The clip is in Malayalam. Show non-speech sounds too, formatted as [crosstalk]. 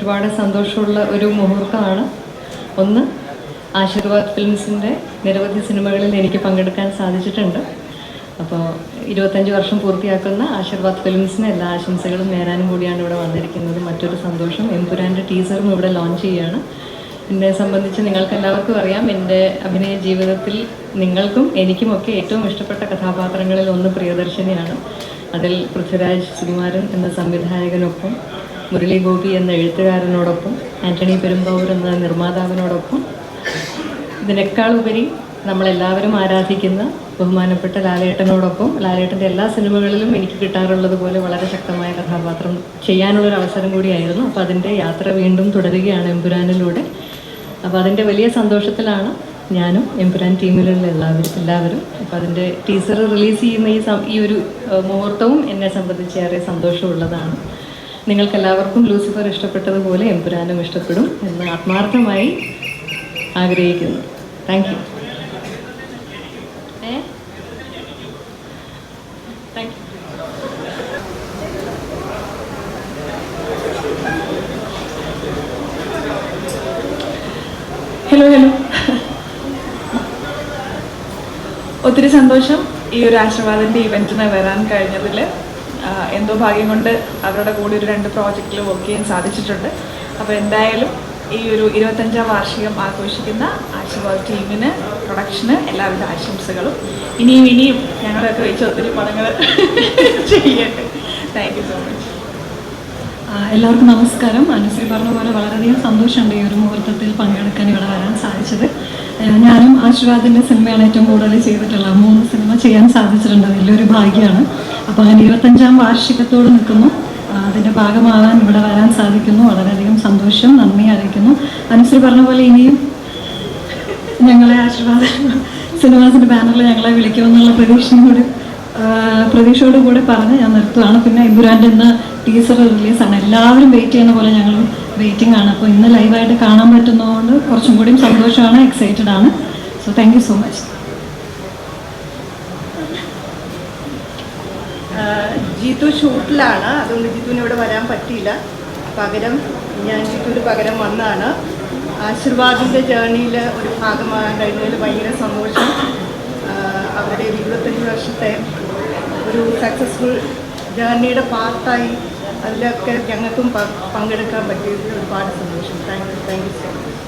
ഒരുപാട് സന്തോഷമുള്ള ഒരു മുഹൂർത്തമാണ്. ഒന്ന് ആശീർവാദ് ഫിലിംസിന്റെ നിരവധി സിനിമകളിൽ എനിക്ക് പങ്കെടുക്കാൻ സാധിച്ചിട്ടുണ്ട്. അപ്പോൾ ഇരുപത്തഞ്ച് വർഷം പൂർത്തിയാക്കുന്ന ആശീർവാദ് ഫിലിംസിന് എല്ലാ ആശംസകളും നേരാനും കൂടിയാണ് ഇവിടെ വന്നിരിക്കുന്നത്. മറ്റൊരു സന്തോഷം എംപുരാന്റെ ടീസറും ഇവിടെ ലോഞ്ച് ചെയ്യുകയാണ് എന്നെ സംബന്ധിച്ച് നിങ്ങൾക്ക് എല്ലാവർക്കും അറിയാം എന്റെ അഭിനയ ജീവിതത്തിൽ നിങ്ങൾക്കും എനിക്കുമൊക്കെ ഏറ്റവും ഇഷ്ടപ്പെട്ട കഥാപാത്രങ്ങളിൽ ഒന്ന് പ്രിയദർശിനിയാണ്. അതിൽ പൃഥ്വിരാജ് സുകുമാരൻ എന്ന സംവിധായകനൊപ്പം മുരളി ഗോപി എന്ന എഴുത്തുകാരനോടൊപ്പം ആന്റണി പെരുമ്പാവൂർ എന്ന നിർമ്മാതാവിനോടൊപ്പം ഇതിനേക്കാൾ ഉപരി നമ്മളെല്ലാവരും ആരാധിക്കുന്ന ബഹുമാനപ്പെട്ട ലാലേട്ടനോടൊപ്പം ലാലേട്ടന്റെ എല്ലാ സിനിമകളിലും എനിക്ക് കിട്ടാറുള്ളത് പോലെ വളരെ ശക്തമായ കഥാപാത്രം ചെയ്യാനുള്ളൊരു അവസരം കൂടിയായിരുന്നു. അപ്പോൾ അതിന്റെ യാത്ര വീണ്ടും തുടരുകയാണ് എമ്പുരാനിലൂടെ. അപ്പോൾ അതിന്റെ വലിയ സന്തോഷത്തിലാണ് ഞാനും എമ്പുരാൻ ടീമിലുള്ള എല്ലാവരും എല്ലാവരും അപ്പോൾ അതിന്റെ ടീസർ റിലീസ് ചെയ്യുന്ന ഈ ഈ ഒരു മുഹൂർത്തവും എന്നെ സംബന്ധിച്ച് ഏറെ സന്തോഷമുള്ളതാണ്. നിങ്ങൾക്കെല്ലാവർക്കും ലൂസിഫർ ഇഷ്ടപ്പെട്ടതുപോലെ എമ്പുരാനും ഇഷ്ടപ്പെടും എന്ന് ആത്മാർത്ഥമായി ആഗ്രഹിക്കുന്നു. താങ്ക് യു ഏ? താങ്ക് യു ഹലോ ഹലോ ഒത്തിരി സന്തോഷം ഈ ഒരു ആശീർവാദിന്റെ ഇവന്റിന് വരാൻ കഴിഞ്ഞതിൽ എന്തോ ഭാഗ്യം കൊണ്ട് അവരുടെ കൂടെ ഒരു രണ്ട് പ്രോജക്റ്റിൽ വർക്ക് ചെയ്യാൻ സാധിച്ചിട്ടുണ്ട്. അപ്പോൾ എന്തായാലും ഈ ഒരു ഇരുപത്തഞ്ചാം വാർഷികം ആഘോഷിക്കുന്ന ആശീർവാദ് ടീമിന് പ്രൊഡക്ഷന് എല്ലാവിധ ആശംസകളും. ഇനിയും ഇനിയും ഞങ്ങളൊക്കെ വെച്ച് ഒത്തിരി പടങ്ങൾ [laughs] ചെയ്യട്ടെ. താങ്ക് യു സോ മച്ച് എല്ലാവർക്കും നമസ്കാരം. അനുശ്രീ പറഞ്ഞ പോലെ വളരെയധികം സന്തോഷമുണ്ട് ഈ ഒരു മുഹൂർത്തത്തിൽ പങ്കെടുക്കാൻ ഇവിടെ വരാൻ സാധിച്ചത്. ഞാനും ആശീർവാദിന്റെ സിനിമയാണ് ഏറ്റവും കൂടുതൽ ചെയ്തിട്ടുള്ളത് മൂന്ന് സിനിമ ചെയ്യാൻ സാധിച്ചിട്ടുണ്ട്. വലിയൊരു ഭാഗ്യമാണ്. അപ്പോൾ അങ്ങനെ ഇരുപത്തഞ്ചാം വാർഷികത്തോട് നിൽക്കുന്നു. അതിന്റെ ഭാഗമാകാൻ ഇവിടെ വരാൻ സാധിക്കുന്നു. വളരെയധികം സന്തോഷം നന്ദി അറിയിക്കുന്നു. അനുശ്രീ പറഞ്ഞ പോലെ ഇനിയും ഞങ്ങളെ ആശീർവാദ സിനിമാസിന്റെ ബാനറിൽ ഞങ്ങളെ വിളിക്കുമെന്നുള്ള പ്രതീക്ഷയും കൂടി പ്രതീക്ഷയോട് കൂടെ പറഞ്ഞ് ഞാൻ നിർത്തുകയാണ് പിന്നെ ഇമ്പുരാന്റെ ഇന്ന് ടീസർ റിലീസാണ് എല്ലാവരും വെയിറ്റ് ചെയ്യുന്ന പോലെ ഞങ്ങൾ വെയിറ്റിംഗ് ആണ്. അപ്പോൾ ഇന്ന് ലൈവായിട്ട് കാണാൻ പറ്റുന്നതുകൊണ്ട് കുറച്ചും കൂടിയും സന്തോഷമാണ് എക്സൈറ്റഡ് ആണ്. So thank so much Jeethu ഷൂട്ടിലാണ്. അതുകൊണ്ട് ജീത്തുവിന് ഇവിടെ വരാൻ പറ്റിയില്ല. പകരം ഞാൻ ജീത്തുവിന് പകരം വന്നാണ് ആശീർവാദിന്റെ ജേർണിയിൽ ഒരു ഭാഗമാകാൻ കഴിഞ്ഞതിൽ ഭയങ്കര സന്തോഷം. അവരുടെ ഇരുപത്തഞ്ച് വർഷത്തെ ഒരു സക്സസ്ഫുൾ ജേർണിയുടെ പാർട്ടായി അതിലൊക്കെ ഞങ്ങൾക്കും പങ്കെടുക്കാൻ പറ്റിയതിൽ ഒരുപാട് സന്തോഷം. Thank you thank you so much